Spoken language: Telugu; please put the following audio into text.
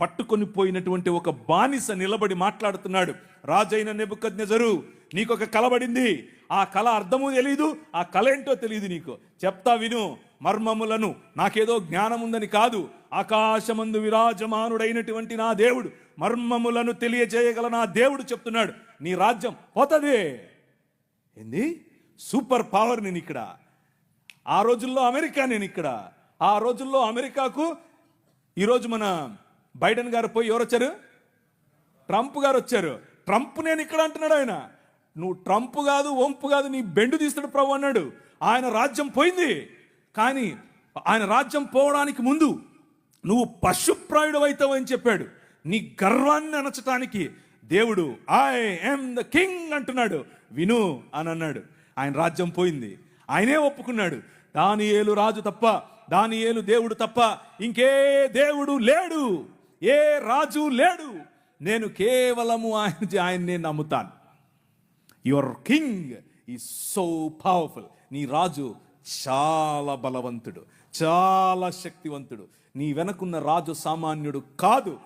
పట్టుకొని పోయినటువంటి ఒక బానిస నిలబడి మాట్లాడుతున్నాడు. రాజైన నెబుకజ్ఞజరు నీకు ఒక కలబడింది ఆ కళ అర్థము తెలీదు ఆ కళ ఏంటో తెలియదు నీకు. చెప్తా విను మర్మములను. నాకేదో జ్ఞానం ఉందని కాదు. ఆకాశమందు విరాజమానుడైనటువంటి నా దేవుడు మర్మములను తెలియజేయగల నా దేవుడు చెప్తున్నాడు. నీ రాజ్యం పోతదే. ఏంది? సూపర్ పవర్ నేను ఇక్కడ ఆ రోజుల్లో అమెరికా నేను ఇక్కడ ఆ రోజుల్లో అమెరికాకు ఈరోజు మన బైడెన్ గారు పోయి ఎవరు వచ్చారు ట్రంప్ గారు వచ్చారు ట్రంప్ నేను ఇక్కడ అంటున్నాడు ఆయన. నువ్వు ట్రంప్ కాదు వంపు కాదు నీ బెండు తీస్తాడు ప్రభు అన్నాడు. ఆయన రాజ్యం పోయింది. కానీ ఆయన రాజ్యం పోవడానికి ముందు నువ్వు పశుప్రాయుడు అవుతావు అని చెప్పాడు. నీ గర్వాన్ని అనచటానికి దేవుడు ఐ ఎమ్ ద కింగ్ అంటున్నాడు. విను అని అన్నాడు. ఆయన రాజ్యం పోయింది. ఆయనే ఒప్పుకున్నాడు. దాని ఏలు రాజు తప్ప దాని ఏలు దేవుడు తప్ప ఇంకే దేవుడు లేడు. ఏ రాజు లేడు. నేను కేవలము ఆయన ఆయన్నే నమ్ముతాను. యువర్ కింగ్ ఈ సో పవర్ఫుల్ నీ రాజు చాలా బలవంతుడు చాలా శక్తివంతుడు. నీ వెనకున్న రాజు సామాన్యుడు కాదు.